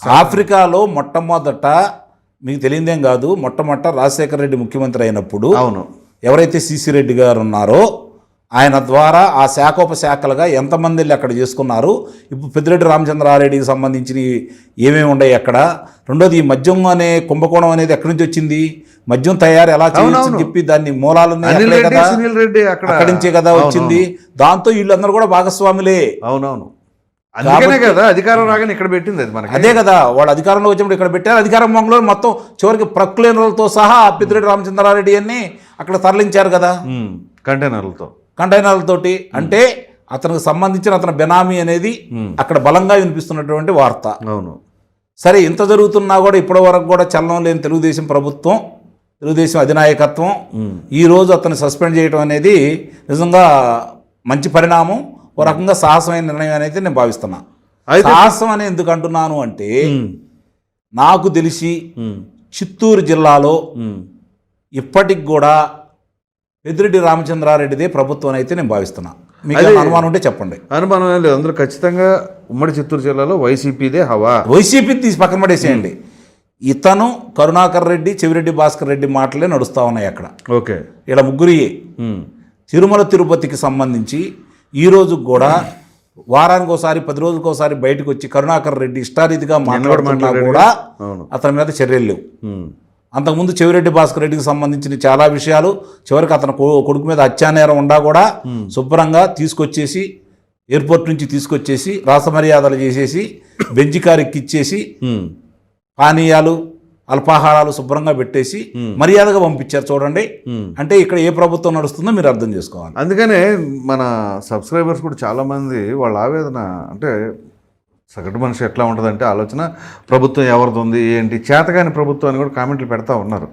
ఆఫ్రికాలో మొట్టమొదట మీకు తెలియదేం కాదు మొట్టమొదట రాజశేఖర రెడ్డి ముఖ్యమంత్రి అయినప్పుడు అవును. ఎవరైతే సిసి రెడ్డి గారు ఉన్నారో ఆయన ద్వారా ఆ శాఖోపశాఖలుగా ఎంతమంది వెళ్ళి అక్కడ చేసుకున్నారు? ఇప్పుడు పెద్దిరెడ్డి రామచంద్రారెడ్డికి సంబంధించి ఏమేమి ఉన్నాయి అక్కడ? రెండోది ఈ మద్యం అనే కుంభకోణం అనేది ఎక్కడి నుంచి వచ్చింది? మద్యం తయారు ఎలా చేయొచ్చు అని చెప్పి దాన్ని మూలాలని అక్కడ అక్కడి. నుంచే కదా వచ్చింది. దాంతో వీళ్ళందరూ కూడా భాగస్వాములే. అవునవును. అందుకనే కదా అధికారం రాగానే ఇక్కడ పెట్టింది అది మనకి. అదే కదా వాళ్ళు అధికారంలో వచ్చినప్పుడు ఇక్కడ పెట్టారు. అధికారం మంగళ మొత్తం చివరికి ప్రక్లేనర్లతో సహా పెద్దిరెడ్డి రామచంద్రారెడ్డి అని అక్కడ తరలించారు కదా. కంటైనర్లతో. కంటైనర్లతోటి అంటే అతనికి సంబంధించిన అతని బెనామీ అనేది అక్కడ బలంగా వినిపిస్తున్నటువంటి వార్త. అవును. సరే ఇంత జరుగుతున్నా కూడా ఇప్పటి వరకు కూడా చలనం లేని తెలుగుదేశం ప్రభుత్వం తెలుగుదేశం అధినాయకత్వం ఈ రోజు అతన్ని సస్పెండ్ చేయడం అనేది నిజంగా మంచి పరిణామం. ఓ రకంగా సాహసమైన నిర్ణయం అనేది నేను భావిస్తున్నా. అయితే- సాహసం అని ఎందుకు అంటున్నాను అంటే నాకు తెలిసి చిత్తూరు జిల్లాలో. ఇప్పటికి కూడా పెద్దిరెడ్డి రామచంద్రారెడ్డిదే ప్రభుత్వం అయితే నేను భావిస్తున్నా. మీకు అనుమానం ఉంటే చెప్పండి. అనుమానం లేదు. అందులో ఖచ్చితంగా ఉమ్మడి చిత్తూరు జిల్లాలో వైసీపీదే హవా. వైసీపీ తీసి పక్కన పడేసేయండి. ఇతను కరుణాకర్ రెడ్డి చెవిరెడ్డి భాస్కర్ రెడ్డి మాటలే నడుస్తూ ఉన్నాయి అక్కడ. ఓకే. ఇలా ముగ్గురియే. తిరుమల తిరుపతికి సంబంధించి ఈ రోజు కూడా వారానికి ఒకసారి పది రోజులకు ఒకసారి బయటకు వచ్చి కరుణాకర్ రెడ్డి ఇష్టారీతిగా మాట్లాడుతున్నా. కూడా అతని మీద చర్యలు లేవు అంతకుముందు చెవిరెడ్డి భాస్కర్ రెడ్డికి సంబంధించిన చాలా విషయాలు చివరికి అతని కొడుకు మీద హత్యానేరం ఉండా కూడా శుభ్రంగా తీసుకొచ్చేసి ఎయిర్పోర్ట్ నుంచి తీసుకొచ్చేసి రాసమర్యాదలు చేసేసి బెంచి కారు ఎక్కిచ్చేసి. పానీయాలు అల్పాహారాలు శుభ్రంగా పెట్టేసి మర్యాదగా పంపించారు చూడండి. అంటే ఇక్కడ ఏ ప్రభుత్వం నడుస్తుందో మీరు అర్థం చేసుకోవాలి. అందుకనే మన సబ్స్క్రైబర్స్ కూడా చాలామంది వాళ్ళ ఆవేదన అంటే సగటు మనిషి ఎట్లా ఉంటుందంటే ఆలోచన ప్రభుత్వం ఎవరిది ఉంది ఏంటి చేతగాని ప్రభుత్వం అని కూడా కామెంట్లు పెడతా ఉన్నారు.